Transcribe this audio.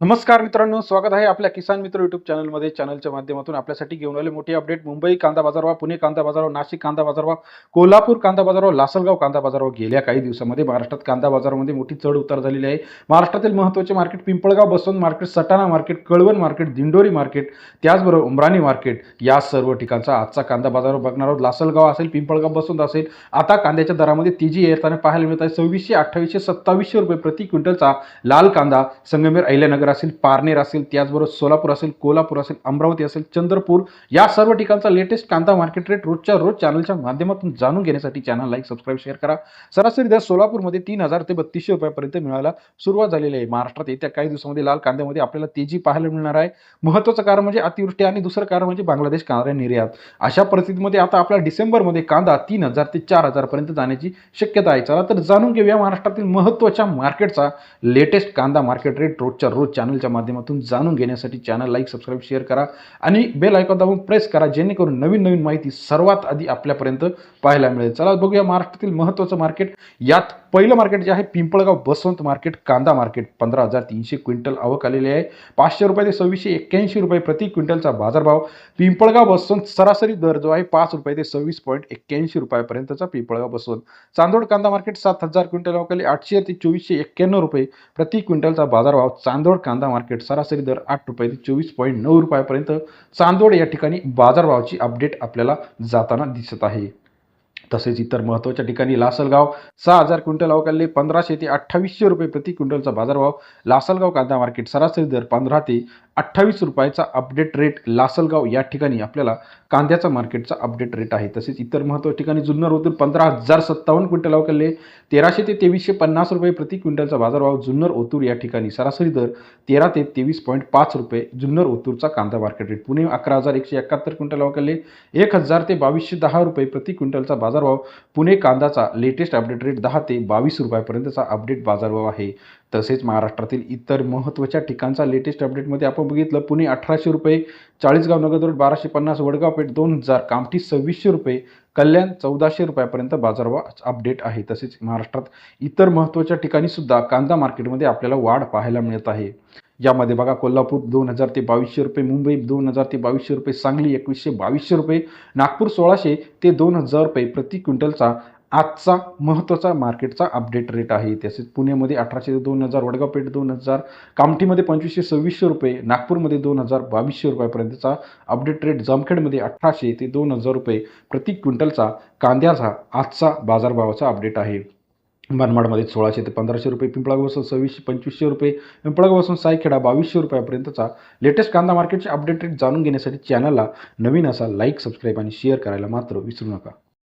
नमस्कार मित्रांनो स्वागत आहे आपल्या किसान मित्र युट्यूब चॅनलमध्ये. चॅनलच्या माध्यमातून आपल्यासाठी घेऊन आले मोठी अपडेट मुंबई कांदा बाजारभाव पुणे कांदा बाजारभाव नाशिक कांदा बाजारभाव कोल्हापूर कांदा बाजारभाव लासलगाव कांदा बाजारभाव गेल्या काही दिवसामध्ये महाराष्ट्रात कांदा बाजारामध्ये मोठी चढ उतार झालेली आहे. महाराष्ट्रातील महत्त्वाचे market Pimpalgaon Baswant market Satana market Kalwan market Dindori market त्याचबरोबर उमराणी मार्केट या सर्व ठिकाणचा आजचा कांदा बाजार बघणार आहोत. लासलगाव असेल पिंपळगाव बसवंत असेल आता कांद्याच्या दरामध्ये तेजी येताना पाहायला मिळत आहे. सव्वीसशे अठ्ठावीसशे सत्तावीसशे रुपये प्रति क्विंटलचा लाल कांदा संगमेर अहिल्यानगर असेल पारनेर असेल त्याचबरोबर सोलापूर असेल कोल्हापूर असेल अमरावती असेल चंद्रपूर या सर्व ठिकाणचा लेटेस्ट कांदा मार्केट रेट रोजच्या रोज चॅनलच्या माध्यमातून जाणून घेण्यासाठी चॅनल लाईक सबस्क्राईब शेअर करा. सरासरी दर सोलापूरमध्ये तीन हजार ते बत्तीसशे रुपयापर्यंत मिळायला सुरुवात झालेली आहे. महाराष्ट्रात येत्या काही दिवसामध्ये लाल कांद्यामध्ये आपल्याला तेजी पाहायला मिळणार आहे. महत्त्वाचं कारण म्हणजे अतिवृष्टी आणि दुसरं कारण म्हणजे बांगलादेश कांदा निर्यात. अशा परिस्थितीमध्ये आता आपल्या डिसेंबरमध्ये कांदा तीन हजार ते चार हजारपर्यंत जाण्याची शक्यता आहे. चला तर जाणून घेऊया महाराष्ट्रातील महत्त्वाच्या मार्केटचा लेटेस्ट कांदा मार्केट रेट रोजच्या रोज चॅनलच्या माध्यमातून जाणून घेण्यासाठी चॅनल लाईक सबस्क्राईब शेअर करा आणि बेल आयकॉन दाबून प्रेस करा जेणेकरून नवीन नवीन माहिती सर्वात आधी आपल्यापर्यंत पाहायला मिळेल. चला बघूया महाराष्ट्रातील महत्त्वाचं मार्केट यात पहिलं मार्केट जे आहे पिंपळगाव बसवंत मार्केट कांदा मार्केट पंधरा हजार तीनशे क्विंटल आवक आलेली आहे. पाचशे रुपये ते सव्वीसशे एक्क्याऐंशी रुपये प्रति क्विंटलचा बाजारभाव. पिंपळगाव बसवंत सरासरी दर जो आहे पाच रुपये ते सव्वीस पॉईंट एक्क्याऐंशी रुपयापर्यंतचा पिंपळगाव बसवंत. चांदोड कांदा मार्केट सात हजार क्विंटल आवक आली. आठशे ते चोवीसशे एक्क्याण्णव रुपये प्रति क्विंटलचा बाजारभाव. चांदोड कांदा मार्केट सरासरी दर आठ रुपये ते चोवीस पॉईंट नऊ रुपयापर्यंत. चांदोड या ठिकाणी बाजारभावाची अपडेट आपल्याला जाताना दिसत आहे. तसेच इतर महत्त्वाच्या ठिकाणी लासलगाव सहा हजार क्विंटल अवकालले पंधराशे ते अठ्ठावीसशे रुपये प्रति क्विंटलचा बाजारभाव. लासलगाव कांदा मार्केट सरासरी दर पंधरा ते अठ्ठावीस रुपयाचा अपडेट रेट लासलगाव या ठिकाणी आपल्याला कांद्याचा मार्केटचा अपडेट रेट आहे. तसेच इतर महत्त्वाच्या ठिकाणी जुन्नर ओतूर पंधरा हजार सत्तावन्न क्विंटल अवकालले तेराशे ते तेवीसशे पन्नास रुपये प्रति क्विंटलचा बाजारभाव जुन्नर ओतूर या ठिकाणी सरासरी दर तेरा ते तेवीस पॉईंट पाच रुपये जुन्नर ओतूरचा कांदा मार्केट रेट पुणे अकरा हजार एकशे एकाहत्तर क्विंटल अवकालले एक हजार ते बावीसशे दहा रुपये प्रति क्विंटलचा बाजारभाव पुणे कांदाचा लेटेस्ट अपडेट रेट दहा ते बावीस रुपयापर्यंतचा अपडेट बाजारभाव आहे. तसेच महाराष्ट्रातील इतर महत्त्वाच्या ठिकाणचा लेटेस्ट अपडेटमध्ये आपण बघितलं पुणे अठराशे रुपये चाळीसगाव नगर रोड बाराशे पन्नास वडगाव पेठ दोन हजार कामठी सव्वीसशे रुपये कल्याण चौदाशे रुपयापर्यंत बाजारभाव अपडेट आहे. तसेच महाराष्ट्रात इतर महत्त्वाच्या ठिकाणी सुद्धा कांदा मार्केटमध्ये आपल्याला वाढ पाहायला मिळत आहे. यामध्ये बघा कोल्हापूर दोन हजार ते बावीसशे रुपये मुंबई दोन हजार ते बावीसशे रुपये सांगली एकवीसशे बावीसशे रुपये नागपूर सोळाशे ते दोन हजार रुपये प्रति क्विंटलचा आजचा महत्त्वाचा मार्केटचा अपडेट रेट आहे तसेच पुण्यामध्ये अठराशे ते दोन हजार वडगाव पेठ दोन हजार कामठीमध्ये पंचवीसशे सव्वीसशे रुपये नागपूरमध्ये दोन हजार बावीसशे रुपयापर्यंतचा अपडेट रेट जामखेडमध्ये अठराशे ते दोन हजार रुपये प्रति क्विंटलचा कांद्याचा आजचा बाजारभावाचा अपडेट आहे. मनमाडमध्ये सोळाशे ते पंधराशे रुपये पिंपळागापासून सव्वीसशे पंचवीसशे रुपये पिंपळागापासून सायखेडा बावीसशे रुपयापर्यंतचा लेटेस्ट कांदा मार्केटचे अपडेट रेट जाणून घेण्यासाठी चॅनलला नवीन असा लाईक सबस्क्राईब आणि शेअर करायला मात्र विसरू नका.